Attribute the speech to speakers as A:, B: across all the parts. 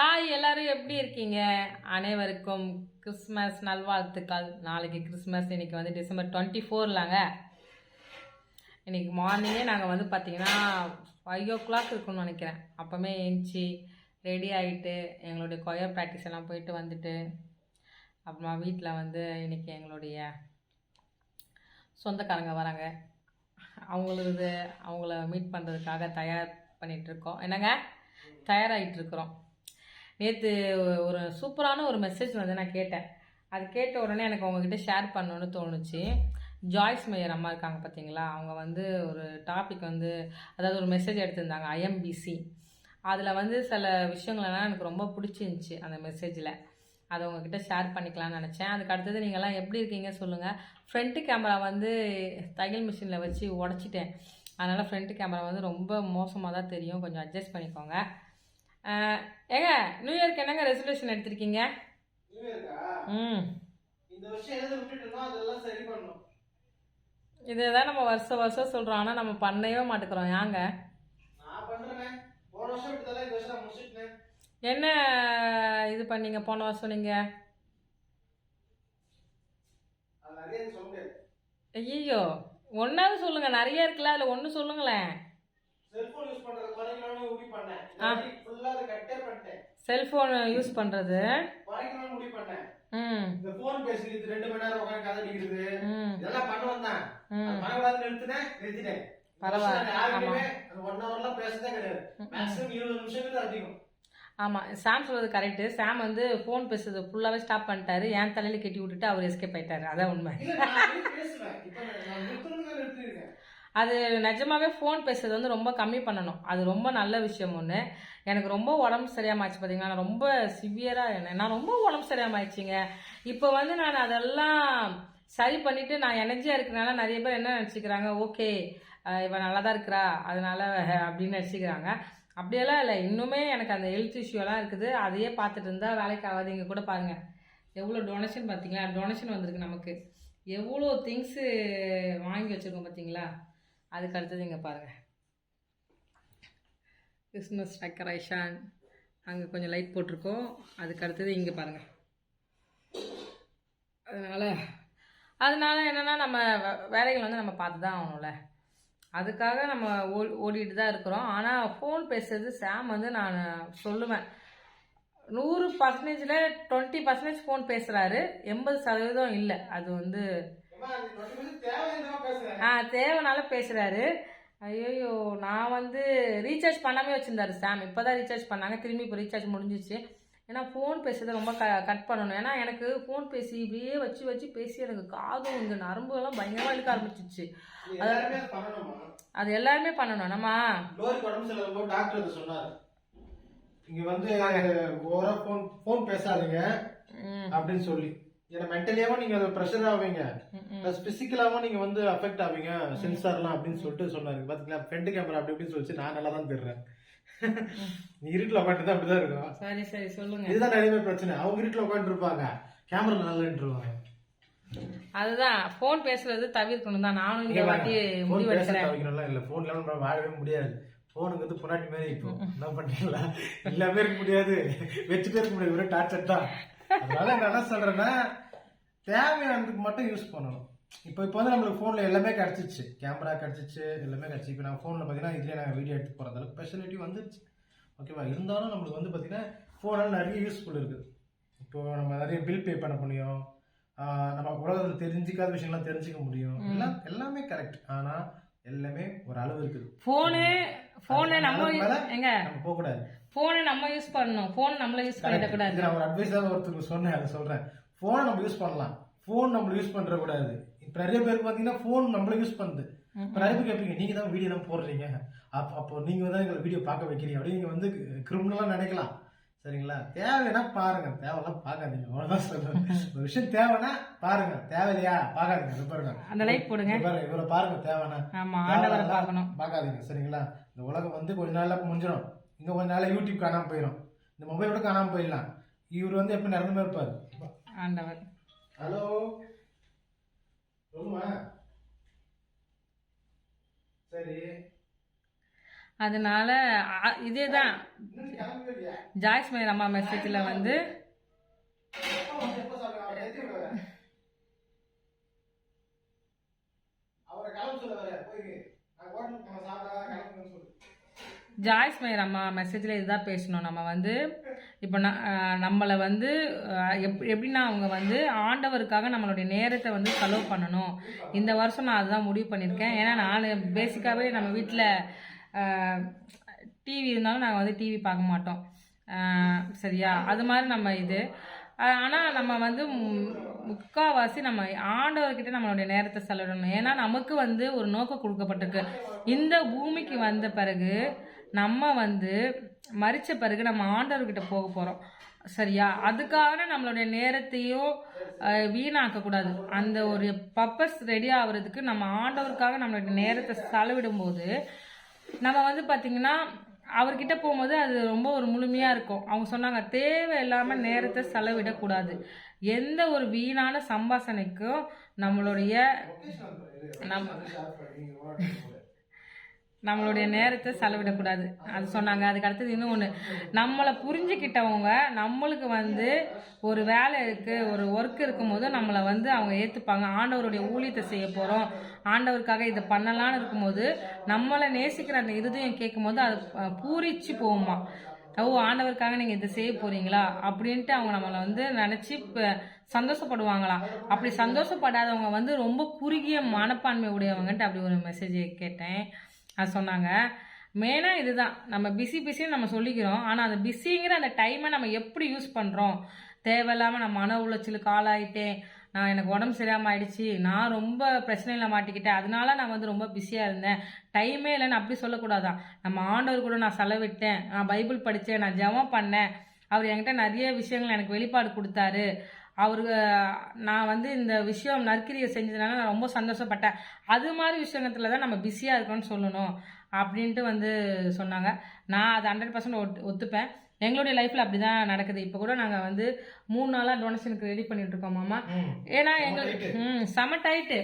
A: Hi எல்லாரும் எப்படி இருக்கீங்க? அனைவருக்கும் கிறிஸ்மஸ் நல்வாழ்த்துக்கள். நாளைக்கு கிறிஸ்மஸ் இன்னைக்கு வந்து டிசம்பர் டுவெண்ட்டி ஃபோர்லாங்க. இன்னைக்கு மார்னிங்கே நாங்கள் வந்து பார்த்தீங்கன்னா ஃபைவ் ஓ கிளாக் இருக்கும்னு நினைக்கிறேன். அப்போமே எழுந்துச்சி ரெடி ஆகிட்டு எங்களுடைய கொயர் ப்ராக்டிஸ் எல்லாம் போயிட்டு வந்துட்டு அப்புறமா வீட்டில் வந்து இன்னைக்கு எங்களுடைய சொந்தக்காரங்க வராங்க. அவங்களது அவங்கள மீட் பண்ணுறதுக்காக தயார் பண்ணிகிட்ருக்கோம் இருக்கோம். என்னங்க? தயாராகிட்டு இருக்கிறோம். நேற்று ஒரு சூப்பரான ஒரு மெசேஜ் வந்து நான் கேட்டேன். அது கேட்ட உடனே எனக்கு உங்ககிட்ட ஷேர் பண்ணணும்னு தோணுச்சு. ஜாய்ஸ் மேயர் அம்மா இருக்காங்க பார்த்தீங்களா அவங்க வந்து ஒரு டாபிக் வந்து அதாவது ஒரு மெசேஜ் எடுத்திருந்தாங்க ஐஎம்பிசி அதில் வந்து சில விஷயங்களெல்லாம் எனக்கு ரொம்ப பிடிச்சிருந்துச்சி அந்த மெசேஜில் அதை உங்ககிட்ட ஷேர் பண்ணிக்கலாம்னு நினச்சேன். அதுக்கு அடுத்தது நீங்கள்லாம் எப்படி இருக்கீங்க சொல்லுங்கள் ஃப்ரண்ட்டு கேமரா வந்து தையல் மிஷினில் வச்சு உடச்சிட்டேன். அதனால் ஃப்ரண்ட்டு கேமரா வந்து ரொம்ப மோசமாக தான் தெரியும். கொஞ்சம் அட்ஜஸ்ட் பண்ணிக்கோங்க. ஏங்க நியூ இயர்க்கு என்னங்க ரெசல்யூஷன் எடுத்திருக்கீங்க? ம்.
B: இந்த வருஷம் எதை விட்டுட்டோமோ அதெல்லாம் சரி பண்ணணும்
A: இதை தான் நம்ம வருஷம் வருஷம் சொல்கிறோம் ஆனால் நம்ம பண்ணவே மாட்டேங்கிறோம். ஏங்க?
B: நான் பண்றேனே. போன வருஷம் விட்டதெல்லாம் இந்த வருஷம் நான் முடிச்சிட்டேன்.
A: என்ன இது பண்ணீங்க? போன வருஷம் நீங்கள் ஐயோ ஒன்றாவது சொல்லுங்கள் நிறைய இருக்குல்ல. அதில் ஒன்று சொல்லுங்களேன்.
B: செல்போன் யூஸ் பண்றது குறைக்கலாம்னு பண்ணேன்.
A: செல்ஃபோன் யூஸ் ம்.
B: இந்த போன் பேசுறது ரெண்டு மணி நேரம் உட்காந்து கதை அடிக்கிறது இதெல்லாம் பண்ண வந்தேன் பண்ணக்கூடாதுன்னு நிறுத்தினேன் நிறுத்திட்டேன்
A: ஆமாம் சாம் சொல்றது கரெக்டு சாம் வந்து ஃபோன் பேசுறது ஃபுல்லாகவே ஸ்டாப் பண்ணிட்டாரு. என் தலையில கட்டி விட்டுட்டு அவர் எஸ்கேப் ஆயிட்டாரு. அதான் உண்மை
B: இல்ல நான் அப்படியே பேசுவேன் இப்ப நான் நிறுத்தணும்னு நிறுத்திருக்கேன்
A: அது நிஜமாவே ஃபோன் பேசுறது வந்து ரொம்ப கம்மி பண்ணணும். அது ரொம்ப நல்ல விஷயம் ஒன்று எனக்கு ரொம்ப உடம்பு சரியாம ஆச்சு பார்த்தீங்கன்னா நான் ரொம்ப சிவியராக நான் ரொம்ப உடம்பு சரியாமல் ஆயிடுச்சுங்க இப்போ வந்து நான் அதெல்லாம் சரி பண்ணிட்டு நான் எனர்ஜியாக இருக்கிறனால நிறைய பேர் என்ன நினச்சிக்கிறாங்க? ஓகே இவன் நல்லா தான் இருக்கிறா. அதனால அப்படின்னு நினச்சிக்கிறாங்க. அப்படியெல்லாம் இல்லை. இன்னுமே எனக்கு அந்த ஹெல்த் இஷ்யூலாம் இருக்குது. அதையே பார்த்துட்டு இருந்தால் வேலைக்கு ஆகாது. இங்கே கூட பாருங்கள் எவ்வளோ டொனேஷன் பார்த்தீங்களா டொனேஷன் வந்திருக்கு நமக்கு. எவ்வளோ திங்ஸு வாங்கி வச்சுருக்கோம் பார்த்தீங்களா அதுக்கு அடுத்தது இங்கே பாருங்கள் கிறிஸ்மஸ் டெக்கரேஷன் அங்கே கொஞ்சம் லைட் போட்டிருக்கோம். அதுக்கு அடுத்தது இங்கே பாருங்கள் அதனால் அதனால் என்னென்னா நம்ம வேலைகள் வந்து நம்ம பார்த்து தான் ஆகணும்ல. அதுக்காக நம்ம ஓ ஓடிட்டு தான் இருக்கிறோம். ஆனால் ஃபோன் பேசுறது சாம் வந்து நான் சொல்லுவேன். நூறு பர்சன்டேஜில் டுவெண்ட்டி பர்சன்டேஜ் ஃபோன் பேசுகிறாரு எண்பது சதவீதம் இல்லை. அது வந்து ஆ தேவைனால பேசுகிறாரு ஐயோ நான் வந்து ரீசார்ஜ் பண்ணாமே வச்சுருந்தாரு சாம் இப்போ தான் ரீசார்ஜ் பண்ணாங்க. திரும்பி இப்போ ரீசார்ஜ் முடிஞ்சிச்சு ஏன்னா ஃபோன் பேசுறதை ரொம்ப க கட் பண்ணணும். ஏன்னா எனக்கு ஃபோன் பேசி இப்படியே வச்சு வச்சு பேசி எனக்கு காதும் இந்த நரம்புலாம் பயங்கரமாக இழுக்க ஆரம்பிச்சிச்சு
B: அதை
A: எல்லாருமே பண்ணணும். நம்ம
B: டாக்டர் சொன்னாரு. இங்க வந்து ஓவரா போன் போன் பேசாதீங்க அப்படின்னு சொல்லி. ஏன்னா மென்டலியாவும் நீங்க ப்ரெஷர் ஆவீங்க. ப்ளஸ் பிசிக்கலாவும் நீங்க வந்து அஃபெக்ட் ஆவீங்க. சென்சார்லாம் அப்படின்னு சொல்லிட்டு சொன்னாரு. பாத்தீங்களா? ஃப்ரண்ட் கேமரா அப்படி இப்படின்னு சொல்லிச்சு. நான் நல்லா தான் தெரிறேன். நீ இருட்டுல உட்காந்து தான் அப்படிதான் இருக்கும்
A: சரி சரி சொல்லுங்க.
B: இதுதான் நிறைய பேர் பிரச்சனை. அவங்க இருட்டுல உட்காந்து இருப்பாங்க கேமரா நல்லா
A: அதுதான். ஃபோன் பேசுறது தவிர்க்கணும் தான். நானும் இந்த வாட்டி
B: போன்
A: முடிவெடுக்கிறேன்.
B: இல்ல போன்ல நம்ம வாழவே முடியாது. போனுங்கிறது பொன்னாட்டி மாதிரி இப்போ. என்ன பண்றீங்களா? எல்லாமே இருக்க முடியாது. வச்சுட்டே இருக்க முடியாது. வெறும் டார்ச்சர் தான். அதனால நான் என்ன சொல்றேன்னா தேவையானதுக்கு மட்டும் யூஸ் பண்ணணும். இப்போ இப்போ வந்து நம்மளுக்கு ஃபோனில் எல்லாமே கிடச்சிச்சு. கேமரா கிடச்சிச்சு எல்லாமே கிடச்சி இப்போ நான் ஃபோனில் பார்த்தீங்கன்னா இதுலேயே நாங்கள் வீடியோ எடுத்து போகிற அளவுக்கு ஸ்பெஷாலிட்டி வந்துருச்சு. ஓகேவா இருந்தாலும் நம்மளுக்கு வந்து பார்த்தீங்கன்னா ஃபோனால் நிறைய யூஸ்ஃபுல் இருக்குது இப்போ நம்ம நிறைய பில் பே பண்ண முடியும். நம்ம உலகத்தில் தெரிஞ்சிக்காத விஷயம்லாம் தெரிஞ்சுக்க முடியும். எல்லாம் எல்லாமே கரெக்ட் ஆனால் எல்லாமே ஒரு அளவு இருக்குது.
A: ஃபோனு ஃபோனை நம்ம எங்க?
B: நம்ம போகக்கூடாது.
A: ஃபோனை நம்ம யூஸ் பண்ணணும். ஃபோன் நம்மள யூஸ் பண்ணிடக்கூடாது.
B: நான் ஒரு அட்வைஸ் தான் ஒருத்தருக்கு சொன்னேன் அதை சொல்றேன். ஃபோனை நம்ம யூஸ் பண்ணலாம். ஃபோன் நம்ம யூஸ் பண்ற கூடாது இப்ப நிறைய பேருக்கு பாத்தீங்கன்னா ஃபோன் நம்மள யூஸ் பண்ணுது. இப்ப நிறைய பேர் கேட்பீங்க நீங்க தான் வீடியோ தான் போடுறீங்க. அப்ப அப்போ நீங்க தான் எங்களை வீடியோ பார்க்க வைக்கிறீங்க. அப்படின்னு நீங்க வந்து கிரிமினலா நினைக்கலாம். சரிங்களா? தேவைன்னா பாருங்க. தேவையெல்லாம் பார்க்காதீங்க. அவ்வளவுதான் சொல்றேன். ஒரு விஷயம் தேவைன்னா பாருங்க. தேவையில்லையா? பார்க்காதீங்க. பாருங்க.
A: அந்த லைட் போடுங்க.
B: பாருங்க. இவரை பாருங்க. தேவைன்னா
A: ஆமா ஆண்டவரை
B: தேவையில்ல,
A: பார்க்கணும்.
B: பார்க்காதீங்க. சரிங்களா? இந்த உலகம் வந்து கொஞ்ச நாள்ல முடிஞ்சிடும். இன்னும் கொஞ்ச நாள்ல யூடியூப் காணாம போயிடும் இந்த மொபைல் கூட காணாம போயிடலாம். இவர் வந்து எப்ப நிறந்துமே இருப்பாரு?
A: ஆண்டவர்.
B: ஹலோ சொல்லுமா? சரி.
A: அதனால இதே தான்? ஜாய்ஸ் மயர் அம்மா மெசேஜில் வந்து
B: எப்போ வந்து எப்போ சாப்பிடுவ? அவரை ஏத்தி விடுவ. அவரை கிளம்ப சொல்ல வர போய் நான் ஹோட்டலுக்கு போன சாப்பிட கிளம்புன்னு சொல்லு
A: ஜாய்ஸ் மேயர் அம்மா மெசேஜில் இதுதான் பேசணும். நம்ம வந்து இப்போ நான் நம்மளை வந்து எப் எப்படின்னா அவங்க வந்து ஆண்டவருக்காக நம்மளுடைய நேரத்தை வந்து செலவு பண்ணணும். இந்த வருஷம் நான் அதுதான் முடிவு பண்ணியிருக்கேன். ஏன்னா நான் பேசிக்காகவே நம்ம வீட்டில் டிவி இருந்தாலும் நாங்கள் வந்து டிவி பார்க்க மாட்டோம். சரியா? அது மாதிரி நம்ம இது. ஆனால் நம்ம வந்து மு- முக்காவாசி நம்ம ஆண்டவர்கிட்ட நம்மளுடைய நேரத்தை செலவிடணும். ஏன்னா நமக்கு வந்து ஒரு நோக்கம் கொடுக்கப்பட்டிருக்கு. இந்த பூமிக்கு வந்த பிறகு நம்ம வந்து மறித்த பிறகு நம்ம ஆண்டவர்கிட்ட போக போகிறோம் சரியா? அதுக்காக நம்மளுடைய நேரத்தையும் வீணாக்கக்கூடாது. அந்த ஒரு பர்பஸ் ரெடி ஆகுறதுக்கு நம்ம ஆண்டவருக்காக நம்மளுடைய நேரத்தை செலவிடும்போது நம்ம வந்து பார்த்திங்கன்னா அவர்கிட்ட போகும்போது அது ரொம்ப ஒரு முழுமையாக இருக்கும். அவங்க சொன்னாங்க தேவையில்லாமல் நேரத்தை செலவிடக்கூடாது. எந்த ஒரு வீணான சம்பாசனைக்கும் நம்மளுடைய நம்ம நம்மளுடைய நேரத்தை செலவிடக்கூடாது. அது சொன்னாங்க. அதுக்கு அடுத்தது இன்னும் ஒன்று நம்மளை புரிஞ்சுக்கிட்டவங்க நம்மளுக்கு வந்து ஒரு வேலை இருக்குது ஒரு ஒர்க் இருக்கும்போது நம்மளை வந்து அவங்க ஏற்றுப்பாங்க ஆண்டவருடைய ஊழியத்தை செய்ய போகிறோம் ஆண்டவருக்காக இதை பண்ணலான்னு இருக்கும்போது நம்மளை நேசிக்கிற அந்த இதுதையும் கேட்கும்போது அது பூரிச்சு போகுமா. ஓ ஆண்டவருக்காக நீங்கள் இதை செய்ய போகிறீங்களா அப்படின்ட்டு அவங்க நம்மளை வந்து நினச்சி சந்தோஷப்படுவாங்களாம் அப்படி சந்தோஷப்படாதவங்க வந்து ரொம்ப குறுகிய மனப்பான்மை உடையவங்கன்ட்டு அப்படி ஒரு மெசேஜ் கேட்டேன். அது சொன்னாங்க. மெயினாக இதுதான். நம்ம பிஸி பிஸின்னு நம்ம சொல்லிக்கிறோம். ஆனால் அந்த பிஸிங்கிற அந்த டைமை நம்ம எப்படி யூஸ் பண்ணுறோம் தேவையில்லாமல் நான் மன உளைச்சலுக்கு ஆளாயிட்டேன். நான் எனக்கு உடம்பு சரியாமல் ஆயிடுச்சு. நான் ரொம்ப பிரச்சனையில் மாட்டிக்கிட்டேன். அதனால நான் வந்து ரொம்ப பிஸியாக இருந்தேன். டைமே இல்லைன்னு அப்படி சொல்லக்கூடாதான். நம்ம ஆண்டவர் கூட நான் செலவிட்டேன். நான் பைபிள் படித்தேன் நான் ஜெபம் பண்ணேன். அவர் என்கிட்ட நிறைய விஷயங்கள் எனக்கு வெளிப்பாடு கொடுத்தாரு. அவருக்கு நான் வந்து இந்த விஷயம் நற்கிரியை செஞ்சதுனால நான் ரொம்ப சந்தோஷப்பட்டேன். அது மாதிரி விஷயத்துல தான் நம்ம பிஸியாக இருக்கோம்னு சொல்லணும் அப்படின்ட்டு வந்து சொன்னாங்க. நான் அது ஹண்ட்ரட் பர்சன்ட் ஒத்து ஒத்துப்பேன். எங்களுடைய லைஃப்பில் அப்படி தான் நடக்குது. இப்போ கூட நாங்கள் வந்து மூணு நாளாக டொனேஷனுக்கு ரெடி பண்ணிட்டு இருக்கோம் மாமா. ஏன்னா எங்களுக்கு ம் செம டைட்டு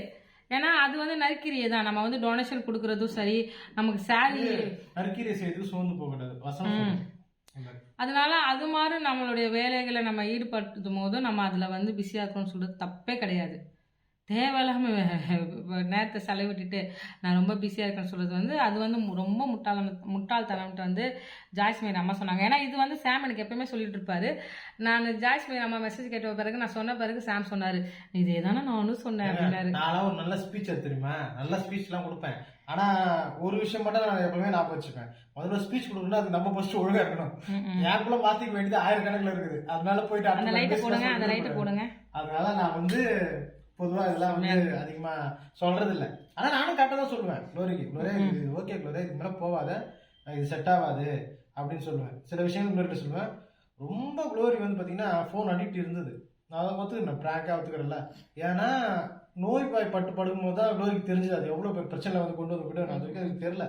A: ஏன்னா அது வந்து நற்கிரியை தான். நம்ம வந்து டொனேஷன் கொடுக்குறதும் சரி நமக்கு சேலரி
B: நற்கீரை செய்து சோர்ந்து போகக்கூடாது.
A: அதனால அது மாதிரி நம்மளுடைய வேலைகளை நம்ம ஈடுபடுத்தும் போதும் நம்ம அதில் வந்து பிஸியாக இருக்கணும்னு சொல்கிறது தப்பே கிடையாது. தேவையில்லாமல் நேரத்தை செலவிட்டுட்டு நான் ரொம்ப பிஸியாக இருக்கேன்னு சொல்கிறது வந்து அது வந்து ரொம்ப முட்டாள முட்டாள்தனம்ட்டு வந்து ஜாய்ஸ் மீர் அம்மா சொன்னாங்க. ஏன்னா இது வந்து சாம் எனக்கு எப்பயுமே சொல்லிட்டு இருப்பாரு. நான் ஜாய்ஸ் மீர் அம்மா மெசேஜ் கேட்ட பிறகு நான் சொன்ன பிறகு சாம் சொன்னார். இதே தானே நானும் சொன்னேன் அப்படின்னாரு.
B: நான்லாம் ஒரு நல்ல ஸ்பீச் தெரியுமா? நல்ல ஸ்பீச்லாம் கொடுப்பேன். ஆனா ஒரு விஷயம் மட்டும் நான் எப்பவுமே ஞாபகம் வச்சுப்பேன். முதல்ல ஸ்பீச் கொடுக்கணும்னா அது நம்ம ஃபர்ஸ்ட் ஒழுங்கா இருக்கணும். எனக்குள்ள மாத்திக்க வேண்டியது ஆயிரக்கணக்கில் இருக்குது. அதனால போயிட்டு
A: அந்த லைட்டை போடுங்க அந்த லைட்டை. போடுங்க.
B: அதனால நான் வந்து பொதுவா இதெல்லாம் வந்து அதிகமா சொல்றது இல்ல ஆனா நானும் கரெக்டா தான் சொல்லுவேன். குளோரிக்கு குளோரே இது ஓகே குளோரே இது மேல போவாத. இது செட் ஆகாது அப்படின்னு சொல்லுவேன். சில விஷயங்கள் குளோரிட்ட சொல்லுவேன். ரொம்ப குளோரி வந்து பாத்தீங்கன்னா ஃபோன் அடிக்ட் இருந்தது. நான் அதை ஒத்துக்கிறேன் ப்ராங்காக ஒத்துக்கிறேன்ல. ஏன்னா நோய் பாய் பட்டு படுக்கும்போது தான் குளோரிக்கு தெரிஞ்சது. அது எவ்வளவு பெரிய பிரச்சனை வந்து கொண்டு வந்து விட அது வரைக்கும் எனக்கு தெரியல.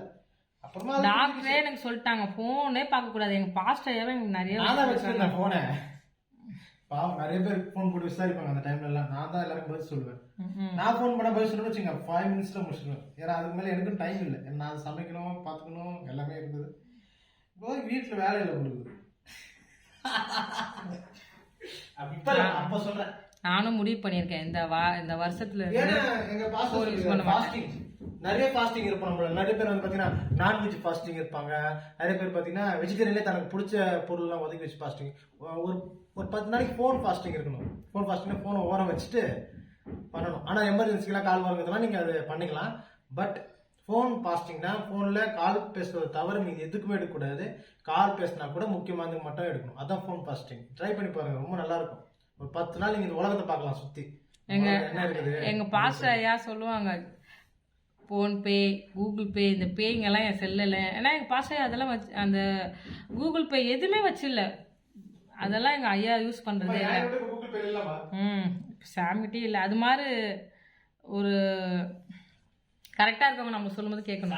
B: அப்புறமா
A: டாக்டரே எனக்கு சொல்லிட்டாங்க ஃபோனே பார்க்கக்கூடாது. எங்கள் பாஸ்டரையாவே எனக்கு நிறைய
B: நான் தான் வச்சிருந்தேன் போனை பாவம் நிறைய பேர் ஃபோன் போட்டு விசாரிப்பாங்க அந்த டைம்ல எல்லாம். நான் தான் எல்லாரும் பதில் சொல்லுவேன். நான் ஃபோன் பண்ண பதில் சொல்லுவேன் வச்சுங்க ஃபைவ் மினிட்ஸ்ல முடிச்சிடுவேன் ஏன்னா அதுக்கு மேல எனக்கும் டைம் இல்லை. நான் சமைக்கணும் பார்த்துக்கணும் எல்லாமே இருக்குது. இப்போ வீட்டுல வேலை இல்லை உங்களுக்கு. அப்ப சொல்றேன்.
A: நானும் முடிவு பண்ணியிருக்கேன். இந்த வா இந்த வருஷத்துல
B: நிறைய ஃபாஸ்டிங் இருப்போம் நம்மள நிறைய பேர் வந்து பாத்தீங்கன்னா நான்வெஜ் ஃபாஸ்டிங் இருப்பாங்க. நிறைய பேர் பாத்தீங்கன்னா வெஜிடேரியன்லேயே தனக்கு பிடிச்ச பொருள்லாம் ஒதுக்கி வச்சு ஃபாஸ்டிங் ஒரு ஒரு பத்து நாளைக்கு ஃபோன் ஃபாஸ்டிங் இருக்கணும். ஃபோன் ஃபாஸ்டிங்னா ஃபோனை ஓரம் வச்சுட்டு பண்ணணும். ஆனா எமர்ஜென்சிக்கெல்லாம் கால் வரதுலாம் நீங்க அதை பண்ணிக்கலாம். பட் ஃபோன் ஃபாஸ்டிங்னா ஃபோன்ல கால் பேசுறது தவிர மீது எதுக்குமே எடுக்கக்கூடாது. கால் பேசினா கூட முக்கியமானது மட்டும் எடுக்கணும். அதான் ஃபோன் ஃபாஸ்டிங் ட்ரை பண்ணி பாருங்க ரொம்ப நல்லா இருக்கும். ஒரு பத்து நாள் நீங்க இந்த உலகத்தை பார்க்கலாம் சுத்தி.
A: எங்க- எங்க பாஸ்டர் ஐயா சொல்லுவாங்க ஃபோன்பே கூகுள் பே இந்த பேங்கெல்லாம் என் செல்லில். ஏன்னா எங்கள் பாஸ்டர் அதெல்லாம் வச்சு அந்த கூகுள் பே எதுவுமே வச்சில்ல. அதெல்லாம் எங்கள் ஐயா யூஸ் பண்ணுறதே இல்லை. ம் சாமிகிட்டே இல்லை. அது மாதிரி ஒரு கரெக்டாக இருக்கவங்க நம்ம சொல்லும்போது கேட்கணும்.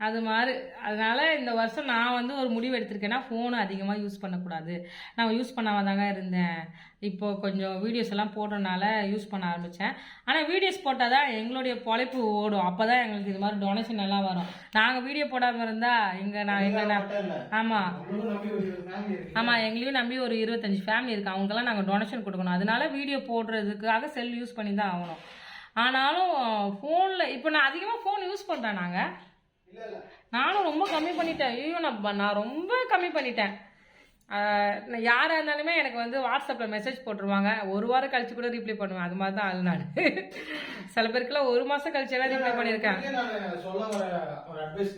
A: அது மாதிரி அதனால இந்த வருஷம் நான் வந்து ஒரு முடிவு எடுத்திருக்கேன்னா ஃபோனு அதிகமாக யூஸ் பண்ணக்கூடாது. நான் யூஸ் பண்ணாம தாங்க இருந்தேன். இப்போ கொஞ்சம் வீடியோஸ் எல்லாம் போடுறதுனால யூஸ் பண்ண ஆரம்பித்தேன் ஆனால் வீடியோஸ் போட்டால் தான் எங்களுடைய பொழைப்பு ஓடும். அப்போ தான் எங்களுக்கு இது மாதிரி டொனேஷன் எல்லாம் வரும். நாங்கள் வீடியோ போடாமல் இருந்தால் எங்கள் நான் எங்கள் ஆமாம் ஆமாம் எங்களையும் நம்பி ஒரு இருபத்தஞ்சி ஃபேமிலி இருக்குது அவங்கெல்லாம் நாங்கள் டொனேஷன் கொடுக்கணும். அதனால வீடியோ போடுறதுக்காக செல் யூஸ் பண்ணி தான் ஆகணும். ஆனாலும் ஃபோனில் இப்போ நான் அதிகமாக ஃபோன் யூஸ் பண்ணுறேன் நாங்கள் நானும் ரொம்ப கம்மி பண்ணிட்டேன். ஐயோ நான் நான் ரொம்ப கம்மி பண்ணிட்டேன். யாராக இருந்தாலுமே எனக்கு வந்து வாட்ஸ்அப்பில் மெசேஜ் போட்டுருவாங்க. ஒரு வாரம் கழிச்சு கூட ரிப்ளை பண்ணுவேன். அது மாதிரி தான் ஆள் நான். சில பேருக்குலாம் ஒரு மாதம் கழிச்சு எல்லாம் ரிப்ளை பண்ணியிருக்கேன்
B: சொல்ல வர ஒரு அட்வைஸ்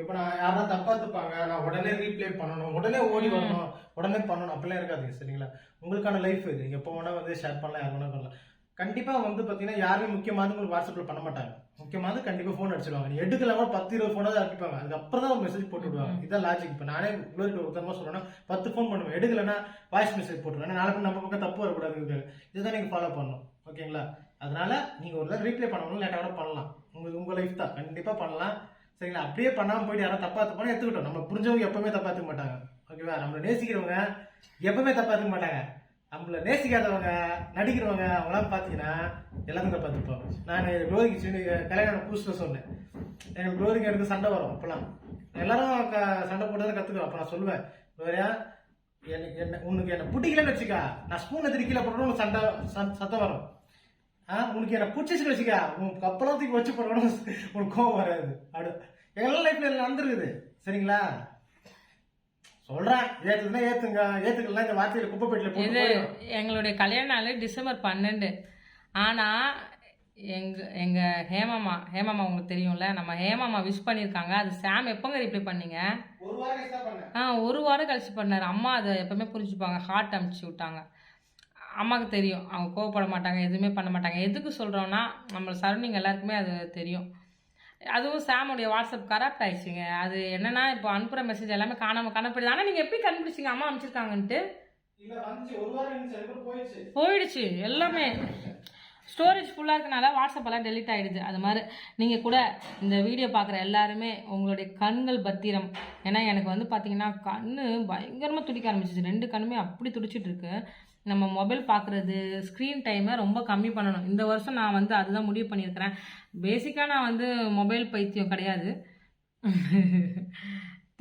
B: இப்ப நான் யாரா தப்பா தப்பாங்க நான் உடனே ரீப்ளே பண்ணணும் உடனே ஓடி வரணும் உடனே பண்ணணும். அப்படிலாம் இருக்காதுங்க சரிங்களா? உங்களுக்கான லைஃப் இது. எப்போ வேணா வந்து ஷேர் பண்ணலாம் யார் வேணா பண்ணலாம். கண்டிப்பா வந்து பாத்தீங்கன்னா யாருமே முக்கியமானது உங்களுக்கு வாட்ஸ்அப்ல பண்ண மாட்டாங்க. முக்கியமானது கண்டிப்பா ஃபோன் அடிச்சிருவாங்க. நீ எடுக்கலாம பத்து இருபது ஃபோனாவது அடிப்பாங்க அதுக்கப்புறம் தான் மெசேஜ் போட்டு விடுவாங்க. இதான் லாஜிக் இப்போ நானே குளோரிட்ட உத்தரமா சொல்றேன்னா பத்து ஃபோன் பண்ணுவேன். எடுக்கலன்னா வாய்ஸ் மெசேஜ் போட்டுருவேன். நாளை பின்ன நம்ம பக்கம் தப்பு வரக்கூடாது இதுதான் நீங்க ஃபாலோ பண்ணணும். ஓகேங்களா? அதனால நீங்க ஒரு தடவை ரீப்ளே பண்ணணும் லேட்டாக கூட பண்ணலாம். உங்களுக்கு உங்க லைஃப் தான். கண்டிப்பா பண்ணலாம். சரிங்களா? அப்படியே பண்ணாம போயிட்டு யாரும் தப்பா தப்பான எடுத்துக்கிட்டோம். நம்ம புரிஞ்சவங்க எப்பவுமே தப்பா எடுத்துக்க மாட்டாங்க. ஓகேவா? நம்மள நேசிக்கிறவங்க எப்பவுமே தப்பா எடுத்துக்க மாட்டாங்க. நம்மளை நேசிக்காதவங்க நடிக்கிறவங்க அவங்களாம் பார்த்தீங்கன்னா எல்லாத்தையும் பார்த்துப்போம் நான் குளோரிக்கு சின்ன கல்யாணம் புதுசில் சொன்னேன். எனக்கு குளோரிக்கு எனக்கு சண்டை வரும் அப்போலாம் எல்லாரும் க- சண்டை போட்டு கத்துக்கிறோம் அப்போ நான் சொல்லுவேன் வேறையா எனக்கு என்ன உனக்கு என்ன பிடிக்கலன்னு வச்சுக்கா. நான் ஸ்பூன் எடுத்து கீழே போட்டோம் உனக்கு சண்டை ச- சத்தம் வரும். ஆ உனக்கு என்ன பிடிச்சிச்சுன்னு வச்சுக்கா. உன் கப்பலத்துக்கு வச்சு போடணும் உனக்கு கோவம் வராது. அப்படி எல்லாம் லைஃப்ல நடந்துருக்குது. சரிங்களா? சொல்றேன். ஏத்துக்குன்னா ஏத்துங்க. ஏத்துக்கலாம் இந்த வார்த்தையில குப்பை பெட்டில போட்டு
A: இது. எங்களுடைய கல்யாண நாள் டிசம்பர் பன்னெண்டு. ஆனால் எங்க எங்க ஹேமாமா ஹேமாமா உங்களுக்கு தெரியும்ல நம்ம ஹேமாமா விஷ் பண்ணியிருக்காங்க. அது சாம் எப்போங்க ரிப்ளை பண்ணீங்க?
B: ஒரு வாரம் கழிச்சு தான் பண்ணேன்.
A: ஆ ஒரு வாரம் கழிச்சு பண்ணார். அம்மா அதை எப்பவுமே புரிஞ்சுப்பாங்க. ஹார்ட் அமுச்சு விட்டாங்க. அம்மாவுக்கு தெரியும். அவங்க கோவப்பட மாட்டாங்க எதுவுமே பண்ண மாட்டாங்க. எதுக்கு சொல்கிறோன்னா நம்ம சரௌண்டிங் எல்லாருக்குமே அது தெரியும். அதுவும் சாமுடைய வாட்ஸ்அப் கரப்ட் ஆயிடுச்சுங்க. அது என்னன்னா இப்போ அனுப்புகிற மெசேஜ் எல்லாமே காணாம காணப்படுது ஆனால் நீங்கள் எப்படி கண்டுபிடிச்சிங்க? அம்மா அனுப்பிச்சிருக்காங்கன்ட்டு.
B: போயிடுச்சு.
A: எல்லாமே. ஸ்டோரேஜ் ஃபுல்லாக இருக்கனால வாட்ஸ்அப் எல்லாம் டெலீட் ஆகிடுது அது மாதிரி நீங்கள் கூட இந்த வீடியோ பார்க்குற எல்லாருமே உங்களுடைய கண்கள் பத்திரம். ஏன்னா எனக்கு வந்து பார்த்தீங்கன்னா கண்ணு பயங்கரமாக துடிக்க ஆரம்பிச்சிச்சு. ரெண்டு கண்ணுமே அப்படி துடிச்சிட்டு இருக்கு. நம்ம மொபைல் பார்க்குறது ஸ்க்ரீன் டைமை ரொம்ப கம்மி பண்ணணும். இந்த வருஷம் நான் வந்து அதுதான் முடிவு பண்ணியிருக்கிறேன். பேசிக்காக நான் வந்து மொபைல் பைத்தியம் கிடையாது.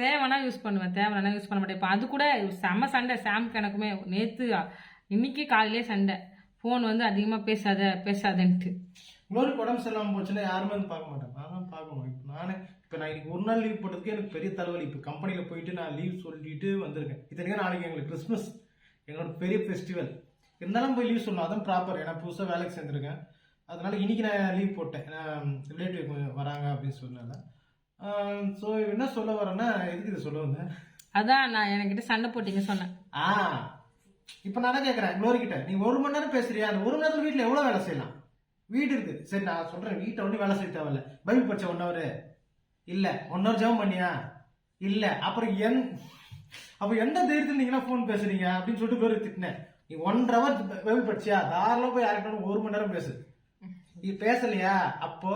A: தேவைன்னா யூஸ் பண்ணுவேன். தேவைன்னா யூஸ் பண்ண மாட்டேன். இப்போ அது கூட செம சண்டை. சாம்க்கு எனக்குமே நேற்று இன்னைக்கு காலையிலே சண்டை. ஃபோன் வந்து அதிகமாக பேசாத பேசாதன்ட்டு.
B: இன்னொரு உடம்பு சரியில்லாமல் போச்சுன்னா யாருமே வந்து பார்க்க மாட்டேன் நான் தான் பார்க்கணும் இப்போ நானே இப்போ நான் இன்னைக்கு ஒரு நாள் லீவ் போட்டதுக்கு எனக்கு பெரிய தலைவலி. இப்போ கம்பெனியில் போயிட்டு நான் லீவ் சொல்லிட்டு வந்திருக்கேன். இத்தனைக்கும் நாளைக்கு எங்களுக்கு கிறிஸ்மஸ் எங்களோட பெரிய ஃபெஸ்டிவல் இருந்தாலும் போய் லீவ் சொல்லணும். அதான் ப்ராப்பர் ஏன்னா புதுசாக வேலைக்கு சேர்ந்துருக்கேன். அதனால இன்னைக்கு நான் லீவ் போட்டேன். ரிலேட்டிவ் கொஞ்சம் வராங்க அப்படின்னு சொன்னால ஸோ என்ன சொல்ல வரேன்னா எதுக்கு இதை சொல்ல வந்தேன்?
A: அதான் நான் என்கிட்ட சண்டை போட்டீங்க சொன்னேன்.
B: ஆ இப்போ நான் கேட்குறேன் குளோரி கிட்ட. நீ ஒரு மணி நேரம் பேசுறியா? அந்த ஒரு மணி நேரத்தில் வீட்டில் எவ்வளோ வேலை செய்யலாம்? வீடு இருக்கு. சரி நான் சொல்றேன். வீட்டை ஒன்றும் வேலை செய்ய தேவையில்ல. பைபிள் படிச்ச ஒன் ஹவர் இல்ல ஒன் ஹவர் ஜெபம் பண்ணியா? இல்ல. அப்புறம் என் அப்ப எந்த தைரியத்தில் நீங்க ஃபோன் பேசுறீங்க? அப்படின்னு சொல்லிட்டு குளோரி திட்டினேன். நீ ஒன்றரை ஹவர் பைபிள் படிச்சியா? தாராளமா போய் யார்கிட்ட ஒரு மணி நேரம் பேசு. நீ பேசலையா? அப்போ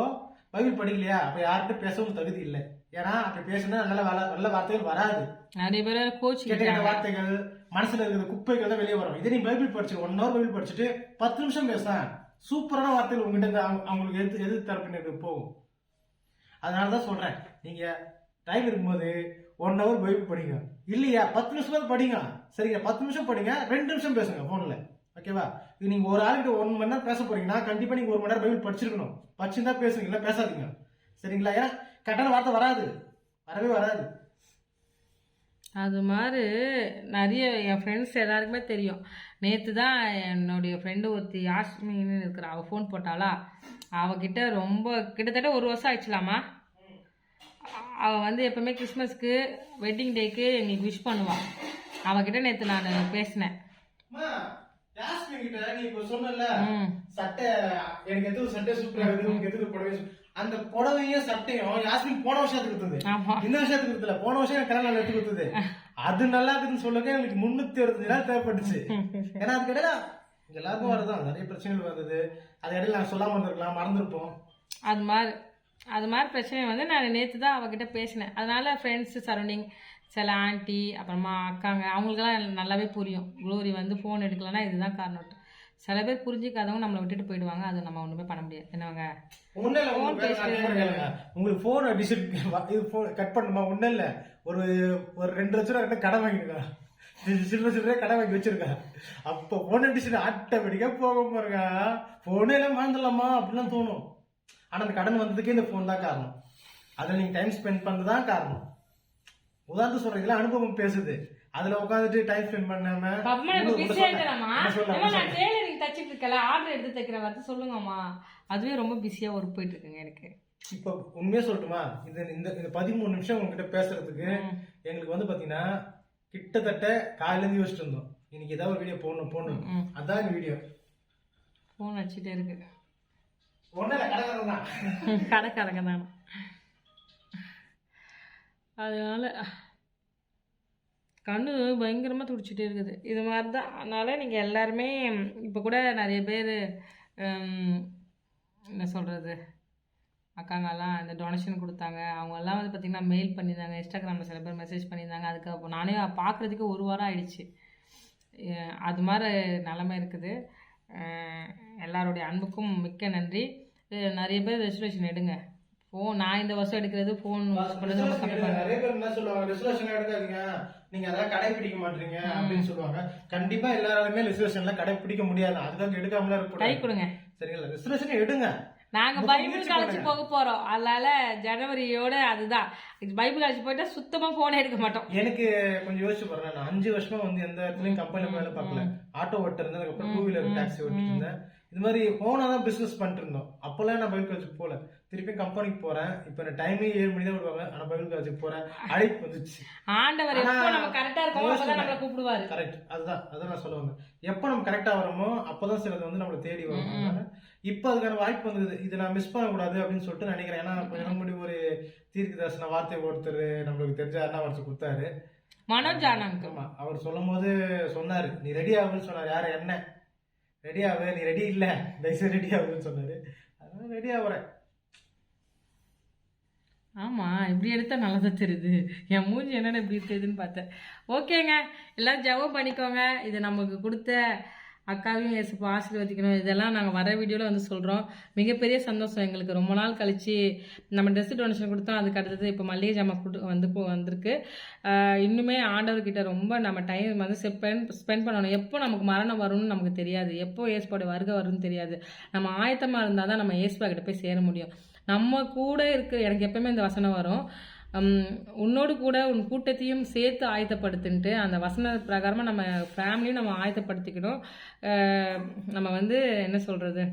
B: பைபிள் படிக்கலையா? அப்ப யார்கிட்ட பேசவும் தகுதி இல்லை. ஏன்னா அப்படி பேசினா நல்ல நல்ல வார்த்தைகள் வராது.
A: நிறைய பேர் கோச்
B: கெட்ட வார்த்தைகள் மனசுல இருக்கிற குப்பைகள் தான் வெளியே வரும். இதே நீ பைபிள் படிச்சு ஒன் ஹவர் பைபிள் படிச்சுட்டு பத்து நிமிஷம் பேச சூப்பரான வார்த்தைகள் உங்ககிட்ட அவங்களுக்கு எது எது தரப்பினருக்கு போகும். அதனால தான் சொல்றேன். நீங்க டைம் இருக்கும்போது ஒன் ஹவர் பைபிள் படிங்க. இல்லையா? பத்து நிமிஷம் படிங்க. சரிங்க பத்து நிமிஷம் படிங்க. ரெண்டு நிமிஷம் பேசுங்க ஃபோனில் ஓகேவா இது நீங்க ஒரு ஆளுக்கிட்ட ஒன் மணி நேரம் பேச போறீங்கன்னா கண்டிப்பா நீங்க ஒரு மணி நேரம் பைபிள் படிச்சிருக்கணும். படிச்சிருந்தா பேசுங்க. இல்லை பேசாதீங்க. சரிங்களா? ஏன்னா கரெக்டான வார்த்தை வராது. வரவே வராது.
A: அது மாதிரி நிறைய என் ஃப்ரெண்ட்ஸ் எல்லாருக்குமே தெரியும். நேற்று தான் என்னுடைய ஃப்ரெண்டு ஒருத்தி யாஸ்மின்னு இருக்கிற அவள் ஃபோன் போட்டாளா? அவகிட்ட ரொம்ப கிட்டத்தட்ட ஒரு வருஷம் ஆயிடுச்சுலாமா? அவள் வந்து எப்பவுமே கிறிஸ்மஸ்க்கு வெட்டிங் டேக்கு எங்களுக்கு விஷ் பண்ணுவாள் அவகிட்ட நேற்று நான் பேசினேன்.
B: நீ இப்ப சொன்னல சட்டை எனக்கு எது சட்டை சூப்பரா இருக்குது உனக்கு எது புடவை அந்த புடவையும் சட்டையும் யாஸ்மின் போன கொடுத்தது.
A: ஆமா.
B: இந்த வருஷத்துக்கு கொடுத்தல போன வருஷம் எனக்கு கல்யாணம் எடுத்து கொடுத்தது. அது நல்லா இருக்குதுன்னு சொல்லுங்க எனக்கு முன்னூத்தி அறுபது நாள் தேவைப்பட்டுச்சு. ஏன்னா அதுக்கு இடையில எல்லாருக்கும் வரதான் நிறைய பிரச்சனைகள் வந்தது. அது இடையில நான் சொல்லாம வந்திருக்கலாம் மறந்துருப்போம்.
A: அது மாதிரி அது மாதிரி பிரச்சனை வந்து நான் நேற்று தான் அவகிட்ட பேசினேன். அதனால ஃப்ரெண்ட்ஸு சரௌண்டிங் சில ஆண்டி அப்புறமா அக்காங்க அவங்களுக்கெல்லாம் நல்லாவே புரியும். க்ளோரி வந்து ஃபோன் எடுக்கலைன்னா இதுதான் காரணம் சில பேர் புரிஞ்சிக்காதவங்க நம்மளை விட்டுட்டு போயிடுவாங்க. அது நம்ம ஒன்றுமே பண்ண முடியாது. என்னவங்க?
B: உங்களுக்கு ஃபோன் அடிஷன் இது ஃபோன் கட் பண்ணுமா? ஒன்றும் இல்லை. ஒரு ஒரு ரெண்டு லட்ச ரூபா கடன் வாங்கிருக்கா சில்லற சில்லற கடை வாங்கி வச்சிருக்கா அப்போ ஃபோன் அடிஷன் ஆட்டோமேட்டிக்காக போக பாருங்க. ஃபோனே எல்லாம் வாங்கலாமா அப்படிலாம் தோணும். ஆனால் அந்த கடன் வந்ததுக்கே இந்த ஃபோன் தான் காரணம். அதில் நீங்கள் டைம் ஸ்பெண்ட் பண்ணது தான் காரணம். உதாரணத்துக்கு சொல்றீங்களா? அனுபவம் பேசுது. அதில் உட்காந்துட்டு டைம் ஸ்பெண்ட் பண்ணாம
A: நான் டெய்லரிங் தச்சிட்டு இருக்கல ஆர்டர் எடுத்து தைக்கிற வார்த்தை சொல்லுங்கம்மா. அதுவே ரொம்ப பிஸியாக ஒர்க் போயிட்டு இருக்குங்க எனக்கு.
B: இப்போ உண்மையா சொல்லட்டுமா? இது இந்த இந்த பதிமூணு நிமிஷம் உங்ககிட்ட பேசுறதுக்கு எங்களுக்கு வந்து பாத்தீங்கன்னா கிட்டத்தட்ட காலையில இருந்து யோசிச்சுட்டு இருந்தோம். இன்னைக்கு ஏதாவது ஒரு வீடியோ போடணும் போடணும். அதான் வீடியோ
A: ஃபோன் வச்சுட்டே இருக்கு
B: ஒன்றும் இல்லை கடற்கரை தான்
A: கடைக்காரங்க தான் அதனால கண்ணு பயங்கரமாக துடிச்சிட்டே இருக்குது. இது மாதிரி தான் அதனால் நீங்கள் எல்லாருமே இப்போ கூட நிறைய பேர் என்ன சொல்கிறது அக்காங்கெல்லாம் இந்த டொனேஷன் கொடுத்தாங்க. அவங்கெல்லாம் வந்து பார்த்திங்கன்னா மெயில் பண்ணியிருந்தாங்க. இன்ஸ்டாகிராமில் சில பேர் மெசேஜ் பண்ணியிருந்தாங்க. அதுக்கு அப்போ நானே பார்க்குறதுக்கு ஒரு வாரம் ஆயிடுச்சு. அது மாதிரி நிலமை இருக்குது. எல்லாருடைய அன்புக்கும் மிக்க நன்றி. நிறைய பேர் ரெசர்வேஷன் எடுங்க. ஃபோன் நான் இந்த வருஷம் எடுக்கிறது ஃபோன் யூஸ் பண்ணுறது ரொம்ப கம்மி பண்ணுறேன்
B: நிறைய பேர் என்ன சொல்லுவாங்க ரிசர்வேஷன் எடுக்காதீங்க. நீங்க அதெல்லாம் கடைபிடிக்க மாட்டீங்க அப்படின்னு சொல்லுவாங்க. கண்டிப்பா எல்லாராலுமே ரிசர்வேஷன்ல கடைபிடிக்க முடியாது. அதுக்காக எடுக்காமலாம்
A: கை
B: இருக்கக்கூடாது
A: கொடுங்க.
B: சரிங்களா? ரிசர்வேஷன் எடுங்க.
A: நாங்கள்
B: ரொம்ப
A: பைபிள் காலேஜ். போக போகிறோம் அதனால ஜனவரியோட அதுதான். பைபிள் காலேஜ் போயிட்டா சுத்தமாக ஃபோனே எடுக்க மாட்டோம்.
B: எனக்கு கொஞ்சம் யோசிச்சு பாருங்க. நான் அஞ்சு வருஷமா வந்து எந்த இடத்துலயும் கம்பெனில வேலை பார்க்கல. ஆட்டோ ஓட்டு இருந்தேன். அதுக்கப்புறம் டூ வீலர் டாக்ஸி ஓட்டிட்டு இருந்தேன். இது மாதிரி ஓனா தான் பிசினஸ் பண்ணிட்டு இருந்தோம் அப்பெல்லாம் நான் பைபிள் காலேஜ் போல திருப்பி கம்பெனிக்கு போறேன். இப்ப நான் டைமே ஏழு மணி தான் விடுவாங்க. ஆனா பைபிள் காலேஜ் போறேன். அழைப்பு வந்துச்சு.
A: ஆண்டவர் நம்ம கரெக்டாக இருக்கோமோ அப்போ தான் கூப்பிடுவாரு.
B: கரெக்ட் அதுதான் அதுதான் நான் சொல்ல வந்தேன். எப்போ நம்ம கரெக்டா வரோமோ அப்பதான் சிலது வந்து நம்மளை தேடி வரும். இப்போ அதுக்கான வாய்ப்பு வந்தது. இதை நான் மிஸ் பண்ணக்கூடாது அப்படின்னு சொல்லிட்டு நினைக்கிறேன். ஏன்னா கொஞ்ச நாள் முன்னாடி ஒரு தீர்க்கதர்சன வார்த்தை ஒருத்தர் நம்மளுக்கு தெரிஞ்ச அண்ணா ஒருத்தர் கொடுத்தாரு.
A: மனோஜ் ஆனந்த்.
B: அவர் சொல்லும் போது சொன்னாரு. நீ ரெடி ஆகுன்னு சொன்னாரு. யாரு? என்ன? ரெடி ஆகு நீ ரெடி இல்ல? தயவுசெய்து ரெடி ஆகுன்னு சொன்னாரு. அதனால ரெடி ஆகுறேன்
A: ஆமாம் இப்படி எடுத்தால் நல்லதா தெரியுது. என் மூஞ்சி என்னென்ன இப்படி தெரியுதுன்னு பார்த்தேன். ஓகேங்க எல்லாம் ஜெபம் பண்ணிக்கோங்க. இது நமக்கு கொடுத்த அக்காவையும் ஏசுப்பா ஆசீர்வதிக்கணும். இதெல்லாம் நாங்கள் வர வீடியோவில் வந்து சொல்கிறோம் மிகப்பெரிய சந்தோஷம் எங்களுக்கு. ரொம்ப நாள் கழித்து நம்ம ட்ரெஸ் டொனேஷன் கொடுத்தோம். அதுக்கு அடுத்தது இப்போ மல்லிகை ஜாமான் கொடு வந்து வந்திருக்கு. இன்னுமே ஆண்டவர்கிட்ட ரொம்ப நம்ம டைம் வந்து ஸ்பெண்ட் ஸ்பெண்ட் பண்ணணும். எப்போ நமக்கு மரணம் வரும்னு நமக்கு தெரியாது. எப்போ ஏசுப்பாடு வருகை வரும்னு தெரியாது. நம்ம ஆயத்தமாக இருந்தால் தான் நம்ம ஏசுப்பா கிட்ட போய் சேர முடியும். நம்ம கூட இருக்கிற எனக்கு எப்பவுமே இந்த வசனம் வரும். உன்னோடு கூட உன் கூட்டத்தையும் சேர்த்து ஆயத்தப்படுத்துன்ட்டு அந்த வசன பிரகாரமாக நம்ம ஃபேமிலியும் நம்ம ஆயத்தப்படுத்திக்கணும். நம்ம வந்து என்ன சொல்கிறது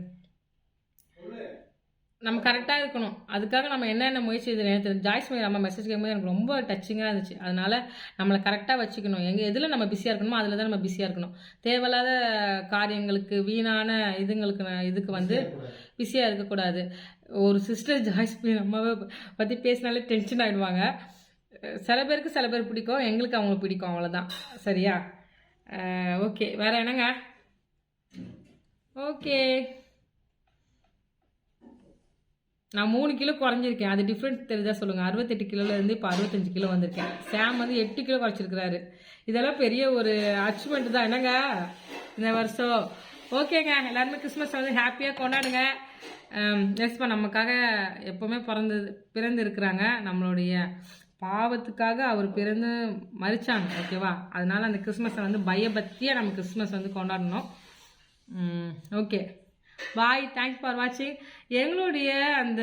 A: நம்ம கரெக்டாக இருக்கணும். அதுக்காக நம்ம என்னென்ன முயற்சி இது நேற்று ஜாய்ஸ் மேல் நம்ம மெசேஜ் கேட்கும்போது எனக்கு ரொம்ப டச்சிங்காக இருந்துச்சு. அதனால நம்மளை கரெக்டாக வச்சுக்கணும். எங்கே எதில் நம்ம பிஸியாக இருக்கணுமோ அதில் தான் நம்ம பிஸியாக இருக்கணும். தேவையில்லாத காரியங்களுக்கு வீணான இதுங்களுக்கு நான் இதுக்கு வந்து பிஸியாக இருக்கக்கூடாது. ஒரு சிஸ்டர் ஜாய்ஸ் மேல் அம்மாவை பற்றி பேசினாலே டென்ஷன் ஆகிடுவாங்க சில பேருக்கு சில பேர் பிடிக்கும். எங்களுக்கு அவங்களுக்கு பிடிக்கும். அவ்வளோதான் சரியா? ஓகே வேற என்னங்க? ஓகே நான் மூணு கிலோ குறைஞ்சிருக்கேன். அது டிஃப்ரெண்ட் தெரிஞ்சா சொல்லுங்கள் அறுபத்தெட்டு கிலோலேருந்து இப்போ அறுபத்தஞ்சு கிலோ வந்திருக்கேன். சாம் வந்து எட்டு கிலோ குறைச்சிருக்கிறாரு. இதெல்லாம் பெரிய ஒரு அச்சீவ்மெண்ட் தான். என்னங்க? இந்த வருஷம். ஓகேங்க. எல்லாருமே கிறிஸ்மஸ் வந்து ஹாப்பியாக கொண்டாடுங்க. எஸ்பா நமக்காக எப்போவுமே பிறந்தது பிறந்து இருக்கிறாங்க நம்மளுடைய பாவத்துக்காக அவர் பிறந்து மறிச்சாங்க ஓகேவா? அதனால அந்த கிறிஸ்மஸை வந்து பயபக்தியாக நம்ம கிறிஸ்மஸ் வந்து கொண்டாடணும். ஓகே பாய் தேங்க்ஸ் ஃபார் வாட்சிங் எங்களுடைய அந்த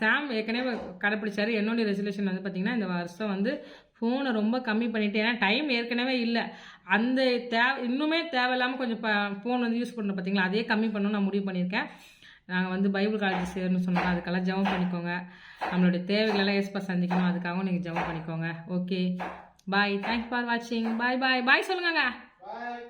A: சாம் ஏற்கனவே கடைப்பிடிச்சார். என்னுடைய ரெசல்யூஷன் வந்து பார்த்திங்கன்னா இந்த வருஷம் வந்து ஃபோனை ரொம்ப கம்மி பண்ணிவிட்டு ஏன்னா டைம் ஏற்கனவே இல்லை. அந்த தேவை இன்னுமே தேவையில்லாமல் கொஞ்சம் ஃபோன் வந்து யூஸ் பண்ணுறோம் பார்த்தீங்களா அதே கம்மி பண்ணணும்னு நான் முடிவு பண்ணியிருக்கேன். நாங்கள் வந்து பைபிள் காலேஜ் சேரணும்னு சொன்னோம் அதுக்கெல்லாம் ஜெபம் பண்ணிக்கோங்க. நம்மளுடைய தேவைகளெல்லாம் ஏஸ்பா சந்திக்கணும். அதுக்காகவும் நீங்கள் ஜெபம் பண்ணிக்கோங்க. ஓகே பாய் தேங்க்ஸ் ஃபார் வாட்சிங் பாய் பாய் பாய் சொல்லுங்கங்க.
B: பாய்